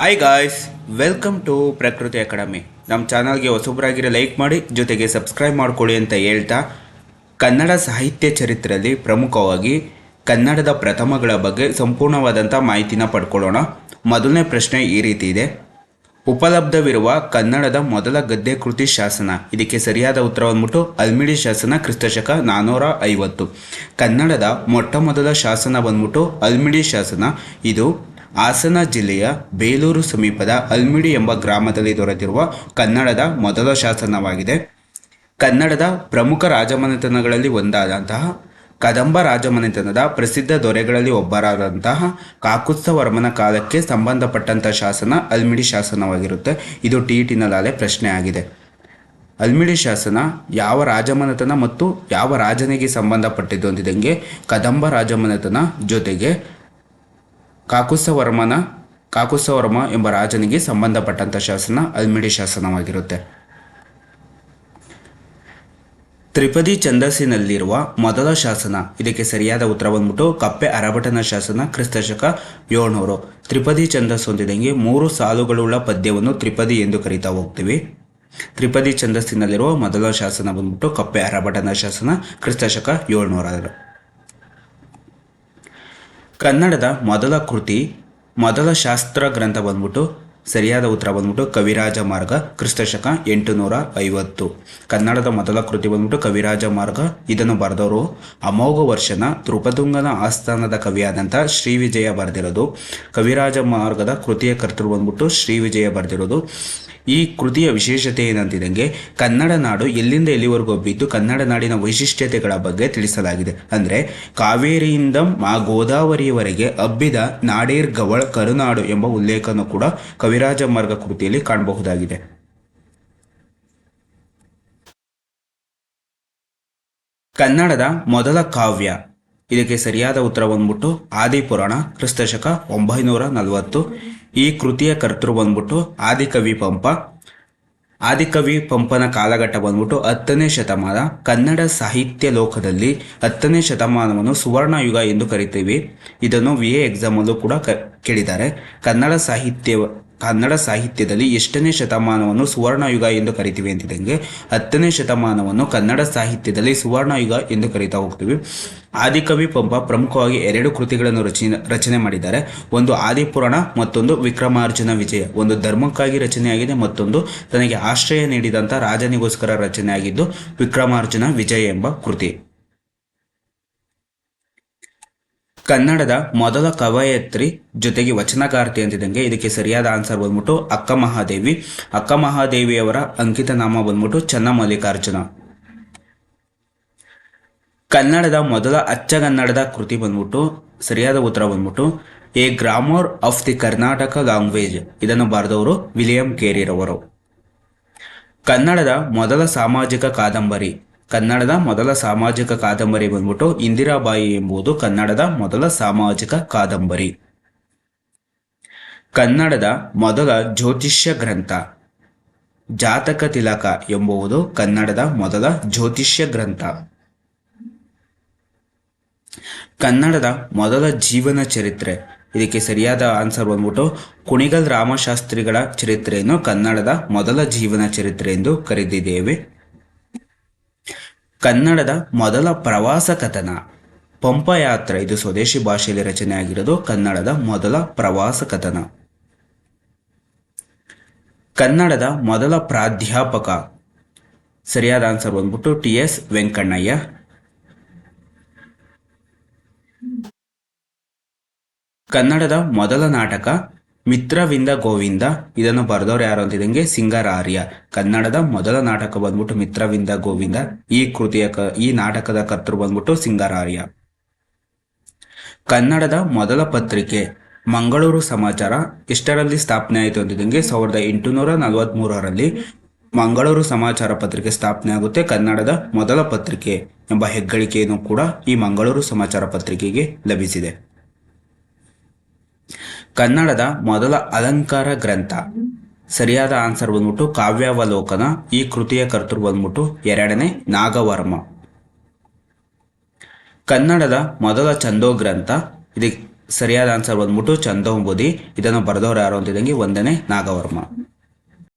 Hi guys welcome to Prakruthi academy ನಮ್ಮ ಚಾನಲ್ಗೆ ಹೊಸೊಬ್ಬರಾಗಿರೋ like ಮಾಡಿ, ಜೊತೆಗೆ ಸಬ್ಸ್ಕ್ರೈಬ್ ಮಾಡ್ಕೊಳ್ಳಿ ಅಂತ ಹೇಳ್ತಾ, ಕನ್ನಡ ಸಾಹಿತ್ಯ ಚರಿತ್ರೆಯಲ್ಲಿ ಪ್ರಮುಖವಾಗಿ ಕನ್ನಡದ ಪ್ರಥಮಗಳ ಬಗ್ಗೆ ಸಂಪೂರ್ಣವಾದಂಥ ಮಾಹಿತಿನ ಪಡ್ಕೊಳ್ಳೋಣ. ಮೊದಲನೇ ಪ್ರಶ್ನೆ ಈ ರೀತಿ ಇದೆ. ಉಪಲಬ್ಧವಿರುವ ಕನ್ನಡದ ಮೊದಲ ಗದ್ದೆ ಕೃತಿ ಶಾಸನ. ಇದಕ್ಕೆ ಸರಿಯಾದ ಉತ್ತರ ಬಂದ್ಬಿಟ್ಟು ಅಲ್ಮಿಡಿ ಶಾಸನ ಕ್ರಿಸ್ತಶಕ ನಾನ್ನೂರ ಐವತ್ತು. ಕನ್ನಡದ ಮೊಟ್ಟ ಮೊದಲ ಶಾಸನ ಬಂದ್ಬಿಟ್ಟು ಅಲ್ಮಿಡಿ ಶಾಸನ. ಇದು ಹಾಸನ ಜಿಲ್ಲೆಯ ಬೇಲೂರು ಸಮೀಪದ ಅಲ್ಮಿಡಿ ಎಂಬ ಗ್ರಾಮದಲ್ಲಿ ದೊರೆತಿರುವ ಕನ್ನಡದ ಮೊದಲ ಶಾಸನವಾಗಿದೆ. ಕನ್ನಡದ ಪ್ರಮುಖ ರಾಜಮನೆತನಗಳಲ್ಲಿ ಒಂದಾದಂತಹ ಕದಂಬ ರಾಜಮನೆತನದ ಪ್ರಸಿದ್ಧ ದೊರೆಗಳಲ್ಲಿ ಒಬ್ಬರಾದಂತಹ ಕಾಕುತ್ಸವರ್ಮನ ಕಾಲಕ್ಕೆ ಸಂಬಂಧಪಟ್ಟಂತಹ ಶಾಸನ ಅಲ್ಮಿಡಿ ಶಾಸನವಾಗಿರುತ್ತೆ. ಇದು ಟಿ ಟಿನಲಾಲೆ ಪ್ರಶ್ನೆ ಆಗಿದೆ ಅಲ್ಮಿಡಿ ಶಾಸನ ಯಾವ ರಾಜಮನೆತನ ಮತ್ತು ಯಾವ ರಾಜನಿಗೆ ಸಂಬಂಧಪಟ್ಟಿದ್ದು ಅಂತಿದಂಗೆ ಕದಂಬ ರಾಜಮನೆತನ ಜೊತೆಗೆ ಕಾಕುತ್ಸವರ್ಮನ ವರ್ಮ ಎಂಬ ರಾಜನಿಗೆ ಸಂಬಂಧಪಟ್ಟಂಥ ಶಾಸನ ಅಲ್ಮಿಡಿ ಶಾಸನವಾಗಿರುತ್ತೆ. ತ್ರಿಪದಿ ಛಂದಸ್ಸಿನಲ್ಲಿರುವ ಮೊದಲ ಶಾಸನ, ಇದಕ್ಕೆ ಸರಿಯಾದ ಉತ್ತರ ಬಂದ್ಬಿಟ್ಟು ಕಪ್ಪೆ ಅರಭಟನ ಶಾಸನ ಕ್ರಿಸ್ತಶಕ ಏಳ್ನೂರು ತ್ರಿಪದಿ ಛಂದಸ್ಸು ಹೊಂದಿದಂಗೆ ಮೂರು ಸಾಲುಗಳುಳ್ಳ ಪದ್ಯವನ್ನು ತ್ರಿಪದಿ ಎಂದು ಕರೀತಾ ಹೋಗ್ತೀವಿ. ತ್ರಿಪದಿ ಛಂದಸ್ಸಿನಲ್ಲಿರುವ ಮೊದಲ ಶಾಸನ ಬಂದ್ಬಿಟ್ಟು ಕಪ್ಪೆ ಅರಭಟನ ಶಾಸನ ಕ್ರಿಸ್ತಶಕ ಏಳ್ನೂರ ಕನ್ನಡದ ಮೊದಲ ಕೃತಿ, ಮೊದಲ ಶಾಸ್ತ್ರ ಗ್ರಂಥ ಬಂದ್ಬಿಟ್ಟು, ಸರಿಯಾದ ಉತ್ತರ ಬಂದ್ಬಿಟ್ಟು ಕವಿರಾಜ ಮಾರ್ಗ, ಕ್ರಿಸ್ತಶಕ ಎಂಟುನೂರ ಐವತ್ತು. ಕನ್ನಡದ ಮೊದಲ ಕೃತಿ ಬಂದ್ಬಿಟ್ಟು ಕವಿರಾಜ ಮಾರ್ಗ, ಇದನ್ನು ಬರೆದವರು ಅಮೋಘ ವರ್ಷನ ತೃಪದುಂಗನ ಆಸ್ಥಾನದ ಕವಿಯಾದಂಥ ಶ್ರೀ ವಿಜಯ ಬರೆದಿರೋದು. ಕವಿರಾಜ ಮಾರ್ಗದ ಕೃತಿಯ ಕರ್ತರು ಬಂದ್ಬಿಟ್ಟು ಶ್ರೀ ವಿಜಯ ಬರೆದಿರೋದು. ಈ ಕೃತಿಯ ವಿಶೇಷತೆ ಏನಂತಿದಂಗೆ ಕನ್ನಡ ನಾಡು ಎಲ್ಲಿಂದ ಎಲ್ಲಿವರೆಗೂ ಒಬ್ಬಿದ್ದು ಕನ್ನಡ ನಾಡಿನ ವೈಶಿಷ್ಟ್ಯತೆಗಳ ಬಗ್ಗೆ ತಿಳಿಸಲಾಗಿದೆ. ಅಂದರೆ ಕಾವೇರಿಯಿಂದ ಮಾ ಗೋದಾವರಿಯವರೆಗೆ ಹಬ್ಬಿದ ನಾಡೇರ್ ಗವಳ ಕರುನಾಡು ಎಂಬ ಉಲ್ಲೇಖನೂ ಕೂಡ ಕವಿರಾಜ ಮಾರ್ಗ ಕೃತಿಯಲ್ಲಿ ಕಾಣಬಹುದಾಗಿದೆ. ಕನ್ನಡದ ಮೊದಲ ಕಾವ್ಯ. ಇದಕ್ಕೆ ಸರಿಯಾದ ಉತ್ತರ ಬಂದ್ಬಿಟ್ಟು ಆದಿಪುರಾಣ, ಕ್ರಿಸ್ತಶಕ ಒಂಬೈನೂರ ನಲವತ್ತು. ಈ ಕೃತಿಯ ಕರ್ತೃ ಬಂದ್ಬಿಟ್ಟು ಆದಿಕವಿ ಪಂಪ. ಆದಿಕವಿ ಪಂಪನ ಕಾಲಘಟ್ಟ ಬಂದ್ಬಿಟ್ಟು ಹತ್ತನೇ ಶತಮಾನ ಕನ್ನಡ ಸಾಹಿತ್ಯ ಲೋಕದಲ್ಲಿ ಹತ್ತನೇ ಶತಮಾನವನ್ನು ಸುವರ್ಣ ಯುಗ ಎಂದು ಕರಿತೀವಿ. ಇದನ್ನು ವಿ ಎ ಎಕ್ಸಾಮಲ್ಲೂ ಕೂಡ ಕೇಳಿದ್ದಾರೆ. ಕನ್ನಡ ಸಾಹಿತ್ಯ ಕನ್ನಡ ಸಾಹಿತ್ಯದಲ್ಲಿ ಎಷ್ಟನೇ ಶತಮಾನವನ್ನು ಸುವರ್ಣಯುಗ ಎಂದು ಕರಿತೀವಿ ಅಂತಿದ್ದಂಗೆ, ಹತ್ತನೇ ಶತಮಾನವನ್ನು ಕನ್ನಡ ಸಾಹಿತ್ಯದಲ್ಲಿ ಸುವರ್ಣಯುಗ ಎಂದು ಕರೀತಾ ಹೋಗ್ತೀವಿ. ಆದಿಕವಿ ಪಂಪ ಪ್ರಮುಖವಾಗಿ ಎರಡು ಕೃತಿಗಳನ್ನು ರಚನೆ ರಚನೆ ಮಾಡಿದ್ದಾರೆ. ಒಂದು ಆದಿಪುರಾಣ, ಮತ್ತೊಂದು ವಿಕ್ರಮಾರ್ಜುನ ವಿಜಯ. ಒಂದು ಧರ್ಮಕ್ಕಾಗಿ ರಚನೆಯಾಗಿದೆ, ಮತ್ತೊಂದು ತನಗೆ ಆಶ್ರಯ ನೀಡಿದಂಥ ರಾಜನಿಗೋಸ್ಕರ ರಚನೆಯಾಗಿದ್ದು ವಿಕ್ರಮಾರ್ಜುನ ವಿಜಯ ಎಂಬ ಕೃತಿ. ಕನ್ನಡದ ಮೊದಲ ಕವಯತ್ರಿ ಜೊತೆಗೆ ವಚನಕಾರ್ತಿ ಅಂತಿದ್ದಂಗೆ ಇದಕ್ಕೆ ಸರಿಯಾದ ಆನ್ಸರ್ ಬಂದ್ಬಿಟ್ಟು ಅಕ್ಕ ಮಹಾದೇವಿ. ಅಕ್ಕ ಮಹಾದೇವಿಯವರ ಅಂಕಿತ ನಾಮ ಬಂದ್ಬಿಟ್ಟು ಚನ್ನಮಲ್ಲಿಕಾರ್ಜುನ. ಕನ್ನಡದ ಮೊದಲ ಅಚ್ಚಗನ್ನಡದ ಕೃತಿ ಬಂದ್ಬಿಟ್ಟು ಸರಿಯಾದ ಉತ್ತರ ಬಂದ್ಬಿಟ್ಟು a grammar of the Karnataka language. ಇದನ್ನು ಬರೆದವರು ವಿಲಿಯಂ ಕೇರಿರವರು. ಕನ್ನಡದ ಮೊದಲ ಸಾಮಾಜಿಕ ಕಾದಂಬರಿ ಕನ್ನಡದ ಮೊದಲ ಸಾಮಾಜಿಕ ಕಾದಂಬರಿ ಬಂದ್ಬಿಟ್ಟು ಇಂದಿರಾಬಾಯಿ ಎಂಬುದು ಕನ್ನಡದ ಮೊದಲ ಸಾಮಾಜಿಕ ಕಾದಂಬರಿ. ಕನ್ನಡದ ಮೊದಲ ಜ್ಯೋತಿಷ್ಯ ಗ್ರಂಥ. ಜಾತಕ ತಿಲಕ ಎಂಬುವುದು ಕನ್ನಡದ ಮೊದಲ ಜ್ಯೋತಿಷ್ಯ ಗ್ರಂಥ. ಕನ್ನಡದ ಮೊದಲ ಜೀವನ ಚರಿತ್ರೆ. ಇದಕ್ಕೆ ಸರಿಯಾದ ಆನ್ಸರ್ ಬಂದ್ಬಿಟ್ಟು ಕುಣಿಗಲ್ ರಾಮಶಾಸ್ತ್ರಿಗಳ ಚರಿತ್ರೆಯನ್ನು ಕನ್ನಡದ ಮೊದಲ ಜೀವನ ಚರಿತ್ರೆ ಎಂದು ಕರೆದಿದ್ದೇವೆ. ಕನ್ನಡದ ಮೊದಲ ಪ್ರವಾಸ ಕಥನ. ಪಂಪಯಾತ್ರ, ಇದು ಸ್ವದೇಶಿ ಭಾಷೆಯಲ್ಲಿ ರಚನೆ ಆಗಿರೋದು ಕನ್ನಡದ ಮೊದಲ ಪ್ರವಾಸ ಕಥನ. ಕನ್ನಡದ ಮೊದಲ ಪ್ರಾಧ್ಯಾಪಕ. ಸರಿಯಾದ ಆನ್ಸರ್ ಬಂದ್ಬಿಟ್ಟು ಟಿ ಎಸ್ ವೆಂಕಣ್ಣಯ್ಯ. ಕನ್ನಡದ ಮೊದಲ ನಾಟಕ ಮಿತ್ರವಿಂದ ಗೋವಿಂದ, ಇದನ್ನು ಬರೆದವ್ರು ಯಾರು ಅಂತಿದಂಗೆ ಸಿಂಗರಾರ್ಯ. ಕನ್ನಡದ ಮೊದಲ ನಾಟಕ ಬಂದ್ಬಿಟ್ಟು ಮಿತ್ರವಿಂದ ಗೋವಿಂದ, ಈ ಕೃತಿಯ ಈ ನಾಟಕದ ಕರ್ತೃ ಬಂದ್ಬಿಟ್ಟು ಸಿಂಗರಾರ್ಯ. ಕನ್ನಡದ ಮೊದಲ ಪತ್ರಿಕೆ, ಮಂಗಳೂರು ಸಮಾಚಾರ. ಇಷ್ಟರಲ್ಲಿ ಸ್ಥಾಪನೆ ಆಯಿತು ಅಂತಿದಂಗೆ ಸಾವಿರದ ಎಂಟುನೂರ ನಲವತ್ತ್ಮೂರರಲ್ಲಿ ಮಂಗಳೂರು ಸಮಾಚಾರ ಪತ್ರಿಕೆ ಸ್ಥಾಪನೆ ಆಗುತ್ತೆ ಕನ್ನಡದ ಮೊದಲ ಪತ್ರಿಕೆ ಎಂಬ ಹೆಗ್ಗಳಿಕೆಯನ್ನು ಕೂಡ ಈ ಮಂಗಳೂರು ಸಮಾಚಾರ ಪತ್ರಿಕೆಗೆ ಲಭಿಸಿದೆ. ಕನ್ನಡದ ಮೊದಲ ಅಲಂಕಾರ ಗ್ರಂಥ. ಸರಿಯಾದ ಆನ್ಸರ್ ಬಂದ್ಬಿಟ್ಟು ಕಾವ್ಯಾವಲೋಕನ, ಈ ಕೃತಿಯ ಕರ್ತೃ ಬಂದ್ಬಿಟ್ಟು ಎರಡನೇ ನಾಗವರ್ಮ. ಕನ್ನಡದ ಮೊದಲ ಛಂದೋ ಗ್ರಂಥ, ಇದಕ್ಕೆ ಸರಿಯಾದ ಆನ್ಸರ್ ಬಂದ್ಬಿಟ್ಟು ಚಂದೋಂಬುದಿ ಇದನ್ನು ಬರೆದವರು ಯಾರು ಅಂತಿದ್ದಂಗೆ ಒಂದನೇ ನಾಗವರ್ಮ.